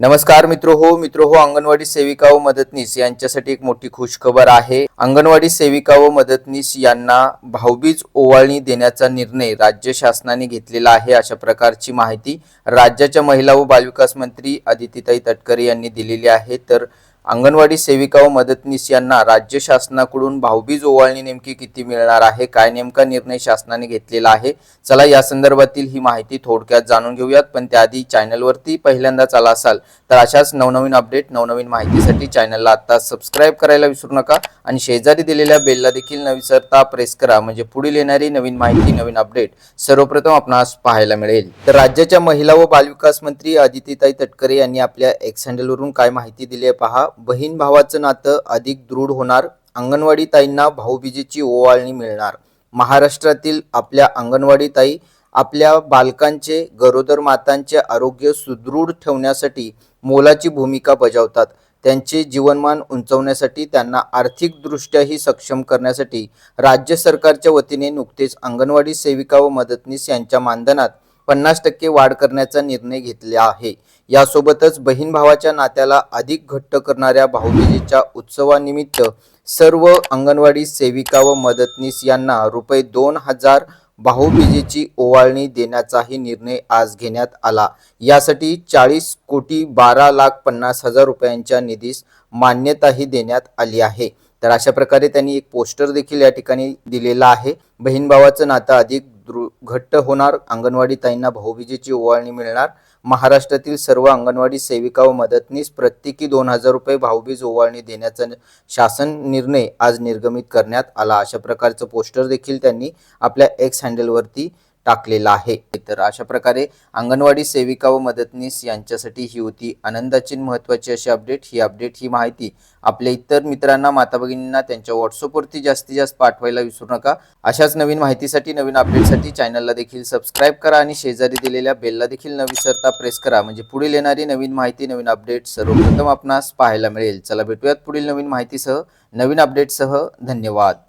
नमस्कार मित्र हो मित्र हो अंगणवाडी सेविका व मदतनीस यांच्यासाठी एक मोठी खुशखबर आहे. अंगणवाडी सेविका व मदतनीस यांना भाऊबीज ओवाळणी देण्याचा निर्णय राज्य शासनाने घेतलेला आहे अशा प्रकारची माहिती राज्याच्या महिला व बालविकास मंत्री अदितीताई तटकरे यांनी दिलेली आहे. तर अंगणवाडी सेविका व मदतनीस यांना राज्य शासनाकडून भाऊबीज ओवाळणी नेमकी किती मिळणार आहे? काय नेमका निर्णय शासनाने घेतलेला आहे? चला या संदर्भातील ही माहिती थोडक्यात जाणून घेऊयात. पण त्याआधी चॅनलवरती पहिल्यांदाच आला असाल तर अशाच नवनवीन अपडेट नवनवीन माहितीसाठी चॅनलला आता सबस्क्राईब करायला विसरू नका आणि शेजारी दिलेल्या बेलला देखील न विसरता प्रेस करा. म्हणजे पुढील येणारी नवीन माहिती नवीन अपडेट सर्वप्रथम आपणास पाहायला मिळेल. तर राज्याच्या महिला व बालविकास मंत्री अदितीताई तटकरे यांनी आपल्या एक्स हँडलवरून काय माहिती दिली आहे पहा. बहीण भावाचं नातं अधिक दृढ होणार. अंगणवाडी ताईंना भाऊबीजेची ओवाळणी मिळणार. महाराष्ट्रातील आपल्या अंगणवाडी ताई आपल्या बालकांचे गरोदर मातांचे आरोग्य सुदृढ ठेवण्यासाठी मोलाची भूमिका बजावतात. त्यांचे जीवनमान उंचवण्यासाठी त्यांना आर्थिकदृष्ट्याही सक्षम करण्यासाठी राज्य सरकारच्या वतीने नुकतेच अंगणवाडी सेविका व मदतनीस यांच्या मानधनात पन्नास टक्के वाढ करण्याचा निर्णय घेतला आहे. यासोबतच बहीण भावाच्या नात्याला अधिक घट्ट करणाऱ्या भाऊबीजेच्या उत्सवानिमित्त सर्व अंगणवाडी सेविका व मदतनीस यांना रुपये दोन हजार भाऊबीजेची ओवाळणी देण्याचाही निर्णय आज घेण्यात आला. यासाठी चाळीस कोटी बारा लाख पन्नास हजार रुपयांच्या निधीस मान्यताही देण्यात आली आहे. तर अशा प्रकारे त्यांनी एक पोस्टर देखील या ठिकाणी दिलेला आहे. बहीण भावाचं नातं अधिक दृ घट्ट होणार. अंगणवाडी ताईंना भाऊबीजेची ओवाळणी मिळणार. महाराष्ट्रातील सर्व अंगणवाडी सेविका व मदतनीस प्रत्येकी दोन हजार रुपये भाऊबीज ओवाळणी देण्याचा शासन निर्णय आज निर्गमित करण्यात आला. अशा प्रकारचं पोस्टर देखील त्यांनी आपल्या एक्स हँडलवरती टाकलेला आहे. तर अशा प्रकारे अंगणवाडी सेविका व मदतनीस यांच्यासाठी ही होती आनंदाची महत्त्वाची अशी अपडेट ही अपडेट ही माहिती आपल्या इतर मित्रांना माता भगिनींना त्यांच्या व्हॉट्सअपवरती जास्तीत जास्त पाठवायला विसरू नका. अशाच नवीन माहितीसाठी नवीन अपडेटसाठी चॅनलला देखील सबस्क्राईब करा आणि शेजारी दिलेल्या बेलला देखील न विसरता प्रेस करा. म्हणजे पुढील येणारी नवीन माहिती नवीन अपडेट सर्वप्रथम आपणास पाहायला मिळेल. चला भेटूयात पुढील नवीन माहितीसह. नवीन अपडेटसह धन्यवाद.